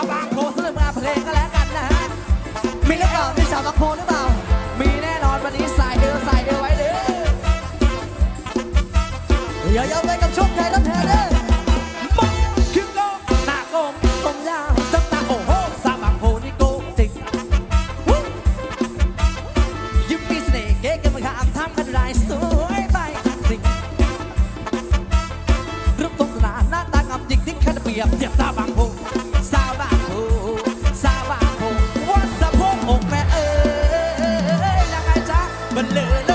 เอาบางโพสเลยมาเพลงก็แล้วกันนะฮะ มีหรือเปล่ามีสาวบางโพหรือเปล่า มีแน่นอนวันนี้สาเดินสาเดิไว้เลยเยอะๆไปกับชุดไทยรับแทนเด้ มันเลย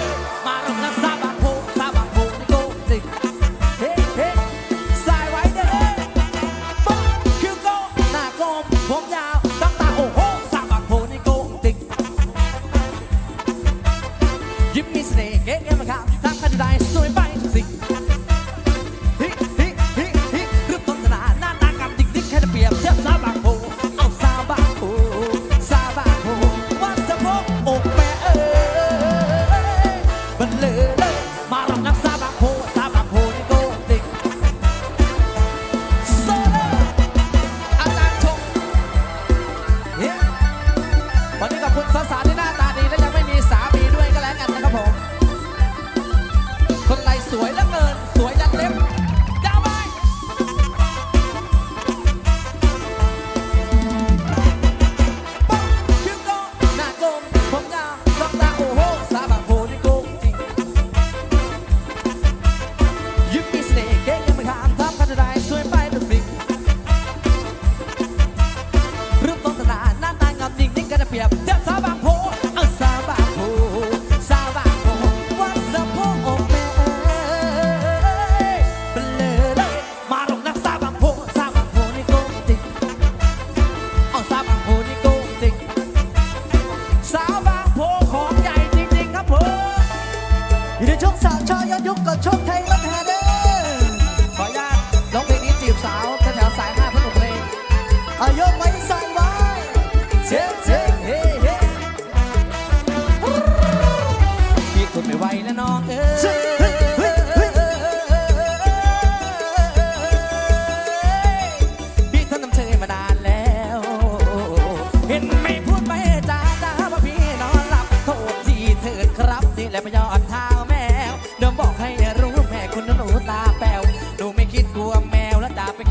อยู่ในช่องสามชอยอดยุคกับช่องไทยรัฐฮาเด้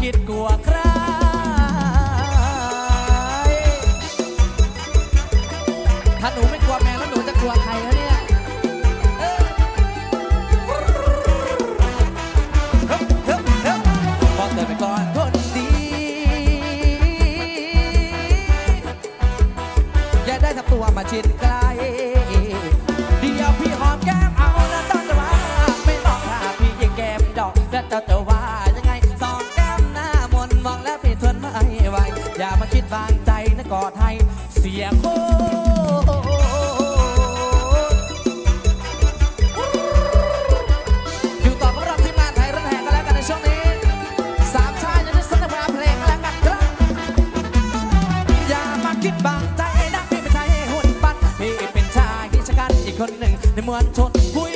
คิดกลัวใคร กอดให้เสียงโคอยู่ต่อพวกเาทีมงานไทยรัฐแห่งกันแล้วกันในช่วงนี้สามชายจะได้สนับสนุนเพลงกันแล้วกันครับอย่ามาคิดบางใจนะพี่เป็นชายหุ่นปั้นพี่เป็นชายกิจการอีกคนหนึ่งในมวลชนคุย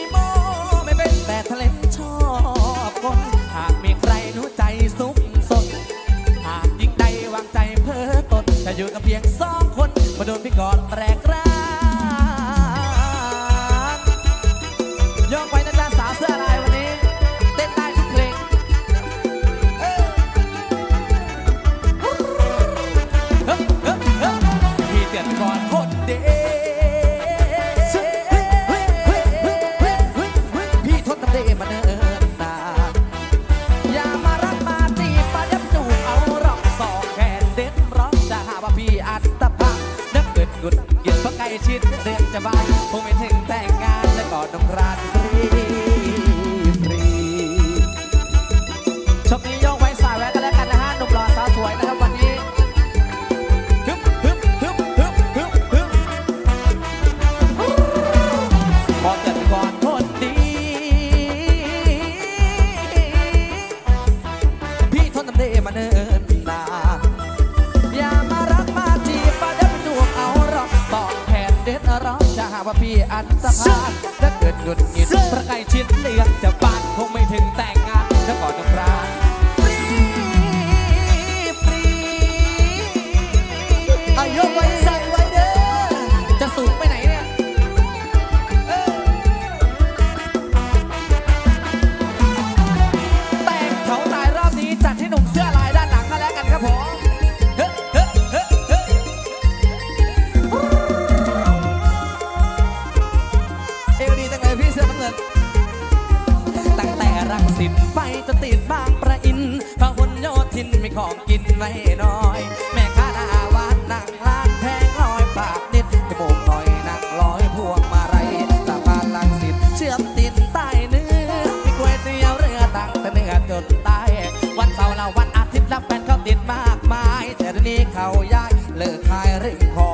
ก่อนแรกรักย่องไปนจ๊ะสาวเสื้อลายวันนี้ เต้นได้ทุกเพลงเอ้ยฮึบฮึฮีเตือนก่อนคนเดีย ชิดเรียนจะบ้านคงไม่ากว่าพี่อันสะพานถ้าเกิดหยุดหงิดพระไกรชิดเลี้ยงจะปานคงไม่ถึงแต่งินไม่ของกินไม่น้อย แม่ค้าหน้าวานนั่งร้านแพงลอยปากนิดจมูกหน่อยนั่งลอยพวงมาลัยสะพานลังสิตเชื่อมติดใต้เนื้อมีก๋วยเตี๋ยวเรือตั้งแต่เหนือจนใต้วันเสาร์และวันอาทิตย์รับแฟนเขาติดมากมายแต่ทีนี้เขาย้ายเลิกขายริมขอ